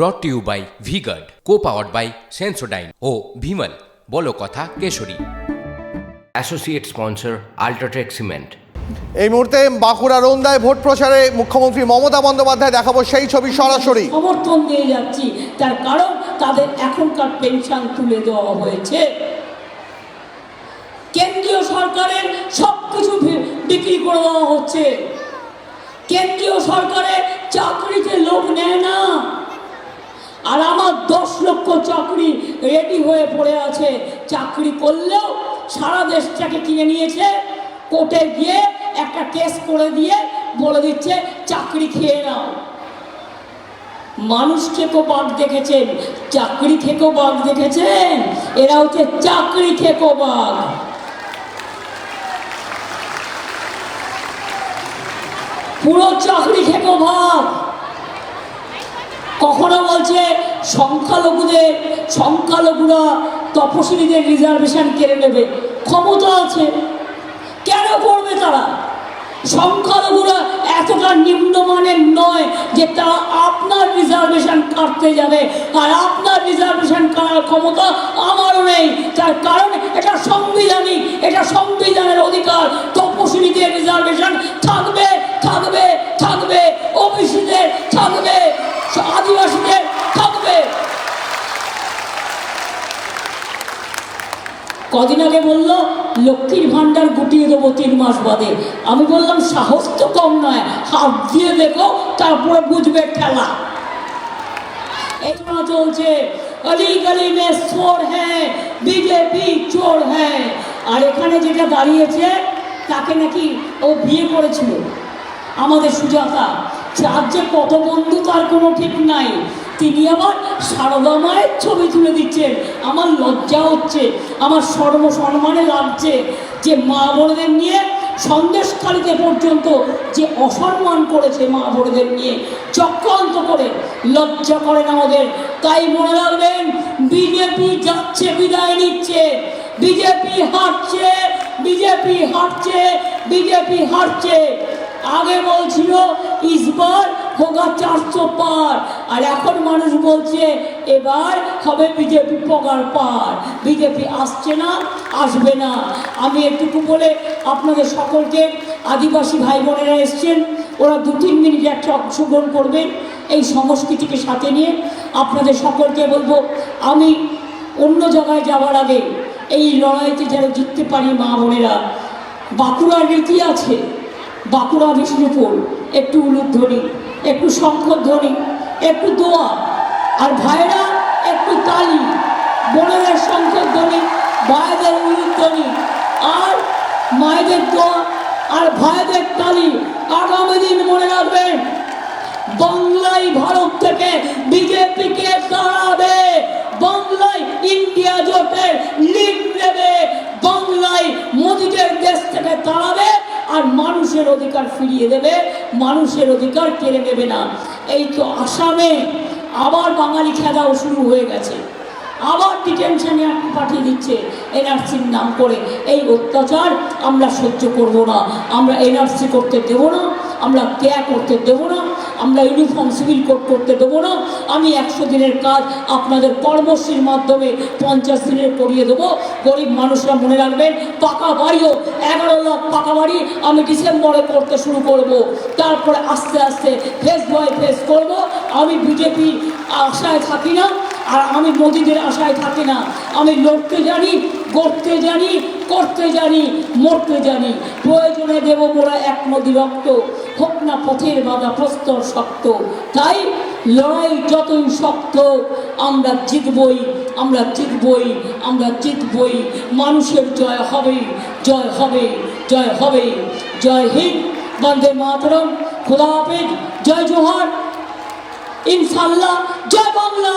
Brought to you by V Guard co powered by Sensodyne ও ভিমল বলো কথা কেশরী। Associate sponsor UltraTech cement এই মুহূর্তে বাঁকুড়া রোন্দায় ভোট প্রচারে মুখ্যমন্ত্রী মমতা বন্দ্যোপাধ্যায় দেখাবো সেই ছবি সরাসরি। সমর্থন দিয়ে যাচ্ছি। তার কারণ তাদের এখনকার পেনশন তুলে দেওয়া হয়েছে। কেন্দ্রীয় সরকারের সব কিছু বিক্রি করে দেওয়া হচ্ছে। কেন্দ্রীয় সরকারের চাকরিতে লোক নেয় না। আর আমার দশ লক্ষ চাকরি রেডি হয়ে পড়ে আছে। চাকরি করলেও সারা দেশটাকে কিনে নিয়েছে। কোর্টে গিয়ে একটা কেস করে দিয়ে বলে দিচ্ছে, চাকরি খেয়ে নাও। মানুষ থেকেও বাঘ দেখেছেন, চাকরি থেকেও বাঘ দেখেছেন। এরা হচ্ছে চাকরি থেকেও বাঘ। পুরো চাকরি থেকেও ভাগ কখনো বলছে সংখ্যালঘুদের, সংখ্যালঘুরা তপশিলীদের রিজার্ভেশন কেড়ে নেবে। ক্ষমতা আছে। কেন করবে তারা? সংখ্যালঘুরা এতটা নিম্নমানের নয় যে তারা আপনার রিজার্ভেশন কাটতে যাবে। আর আপনার রিজার্ভেশন কাটার ক্ষমতা আমারও নেই। তার কদিন আগে বলল, লক্ষ্মীর ভাণ্ডার গুটিয়ে দেবো তিন মাস বাদে। আমি বললাম, সাহস তো কম নয়, হাত দিয়ে দেখো, তারপরে বুঝবে খেলা এই চলছে। অলি গলি মে চোর হ্যাঁ বিজেপি চোর হ্যাঁ আর এখানে যেটা দাঁড়িয়েছে, তাকে নাকি ও বিয়ে করেছিল। আমাদের সুজাতা, যার যে কত বন্ধু তার কোনো ঠিক নাই। তিনি আবার সারদা মায়ের ছবি তুলে দিচ্ছেন। আমার লজ্জা হচ্ছে, আমার সর্ব সম্মানে লাগছে যে মা বোনদের নিয়ে সন্দেশকারীতে পর্যন্ত যে অসম্মান করেছে মা বোনদের নিয়ে, চক্রান্ত করে লজ্জা করেন আমাদের। তাই মনে রাখবেন, বিজেপি যাচ্ছে, বিদায় নিচ্ছে। বিজেপি হারছে বিজেপি হারছে বিজেপি হারছে। আগে বলছিল, ইসবার হোগা চারশো পার। আর এখন মানুষ বলছে, এবার হবে বিজেপি পগার পার। বিজেপি আসছে না, আসবে না। আমি একটুকু বলে আপনাদের সকলকে আদিবাসী ভাই বোনেরা এসছেন, ওরা দু তিন মিনিট একটা অংশগ্রহণ করবেন এই সংস্কৃতিকে সাথে নিয়ে। আপনাদের সকলকে বলব, আমি অন্য জায়গায় যাওয়ার আগে এই লড়াইতে যেন জিততে পারি মা বোনেরা, বাঁকুড়ার রীতি আছে, বাঁকুড়া বিষ্ণুপুর একটু উলুধ্বনি। একটু শঙ্করধ্বনি একটু দোয়া, আর ভাইরা একটু তালি বোনেদের শঙ্করধ্বনি ভাইদের উলুধ্বনি আর মায়েদের দোয়া, আর ভাইদের তালি আগামী দিন মনে রাখবেন বাংলায় ভারত থেকে বিজেপিকে তাড়াবে, বাংলায় ইন্ডিয়া জোটের লিড নেবে, বাংলায় মোদীদের দেশ থেকে তাড়াবে। আর মানুষের অধিকার ফিরিয়ে দেবে, মানুষের অধিকার কেড়ে নেবে না। এই তো আসামে আবার বাঙালি খেলাও শুরু হয়ে গেছে। আবার ডিটেনশনে পাঠিয়ে দিচ্ছে এনআরসির নাম করে। এই অত্যাচার আমরা সহ্য করব না। আমরা এনআরসি করতে দেব না, আমরা ত্যাগ করতে দেব না। আমরা ইউনিফর্ম সিভিল কোড করতে দেবো না। আমি একশো দিনের কাজ আপনাদের কর্মশ্রীর মাধ্যমে পঞ্চাশ দিনের করিয়ে দেবো। গরিব মানুষরা মনে রাখবেন, পাকা বাড়িও এগারো লাখ পাকা বাড়ি আমি ডিসেম্বরে করতে শুরু করব। তারপরে আস্তে আস্তে ফেস বাই ফেস করব। আমি বিজেপি আশায় থাকি না, আর আমি মোদিদের আশায় থাকি না। আমি লড়তে জানি গড়তে জানি, করতে জানি, মরতে জানি। প্রয়োজনে দেব মোরা এক নদী রক্ত, হোক না পথের বাধা প্রস্তর শক্ত। তাই লড়াই যতই শক্ত, আমরা জিতবই আমরা জিতবই আমরা জিতবই। মানুষের জয় হবে জয় হবে জয় হবে। জয় হিন্দ, বন্দে মাতরম। খোদা হাফেজ। জয় জোহার ইনশাল্লাহ জয় Bangla.